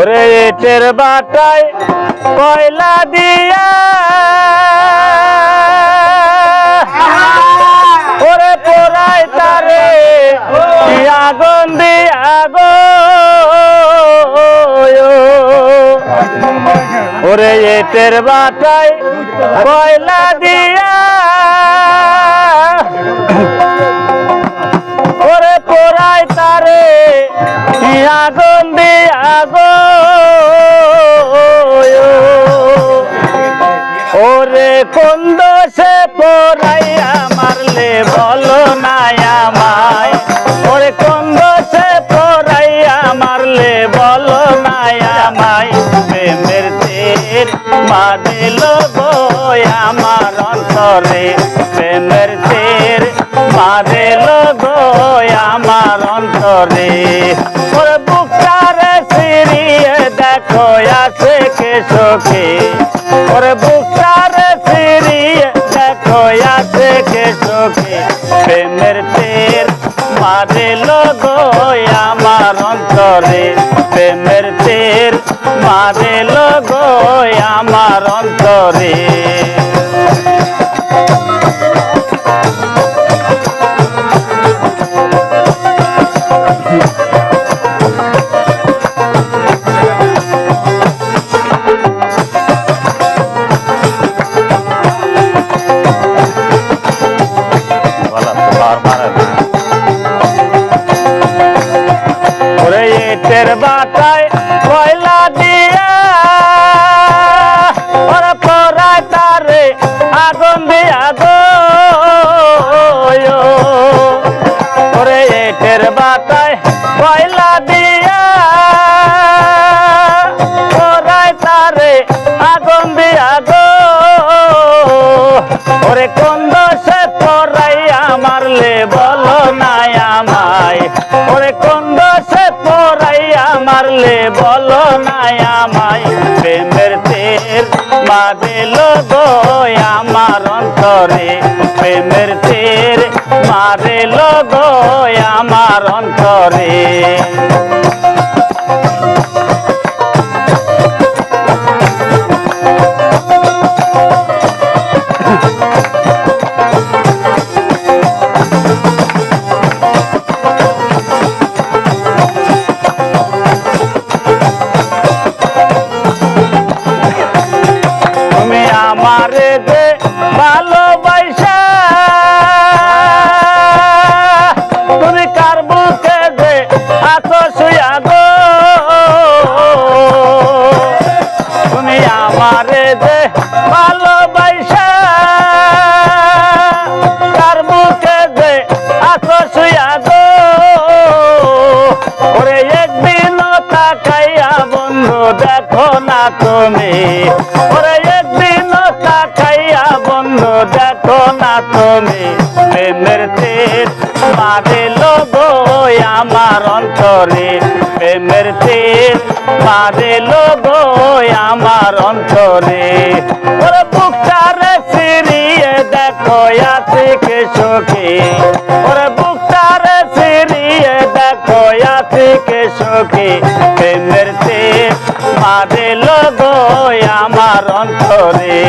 ওরে এটের বাটায় কয়লা দিয়া। ওরে পোড়াই তারে আগুন, দিয়া ওরে এটের বাটায় কয়লা দিয়া। কোন দোষে পোড়াইয়া মারলে বলো না আমায়? ওরে কোন দোষে পোড়াইয়া মারলে বলো না আমায়? প্রেমের তীর মারিল গো আমার অন্তরে। প্রেমের তীর মারিল গো আমার অন্তরে। ওরে বুকটারে সিরিয়ে দেখো আছে কে সখী? ওরে বুকটারে আছে প্রেমের তের মারে লগো আমার অন্তরে। প্রেমের তের মারে গো ইটের বাটায় কয়লা দিয়া। পরায় তারে আগুন দিয়া গো। ওরে কোন দোষে পড়াইয়া মারলে বলো না আমায়। ওরে কোন দোষে পড়াইয়া মারলে বলো না আমায়। প্রেমের তীর মারিল গো আমার অন্তরে প্রেমের তীর মারে লগো আমার অন্তরে। আমারে যে ভালোবাসা একদিন তাকাইয়া বন্ধু দেখো না তুমি। ওরে একদিন তাকাইয়া বন্ধু দেখো না তুমি। প্রেমের তীর মারিল গো আমার অন্তরে। তীর মারিল গো আমার অন্তরে ওরে বুকটারে সিরিয়ে দেখো, আছে কে সখী? ওরে বুকটারে সিরিয়ে দেখো, আছে কে প্রেমের তীর মারিল গো আমার অন্তরে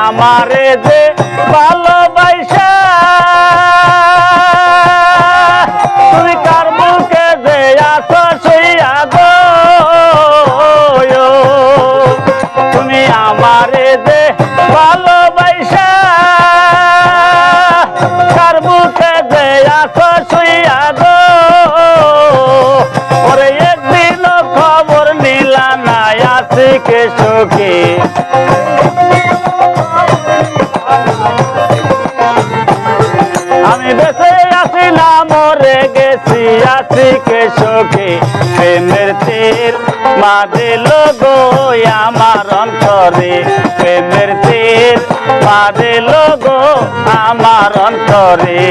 আমারে যে ভালোবাসা। তুমি কার বুকে যে আছো শুইয়া গো তুমি আমারে যে ভালোবাসা। কার বুকে যে আছো শুইয়া গো ওরে একদিন খবর নিলা না আছে কে সুখী। আমি বেঁচে আছি না মরে গেছি, আছি কে সুখী? প্রেমের তীর মা দিল গো আমার অন্তরে। প্রেমের তীর মারিল গো আমার অন্তরে।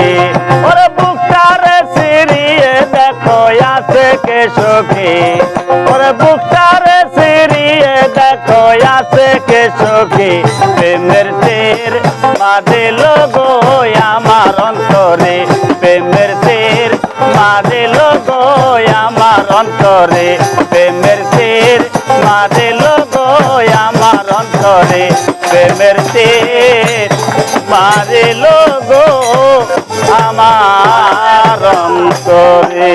ওরে বুকটারে সিরিয়ে দেখো, আছে কে সখী? ওরে বুকটারে সিরিয়ে দেখো, আছে কে সখী? প্রেমের তীর মারিল গো আমার অন্তরে প্রেমের তীর মারিল গো আমার অন্তরে প্রেমের তীর মারিল গো আমার অন্তরে প্রেমের তীর আমার অন্তরে।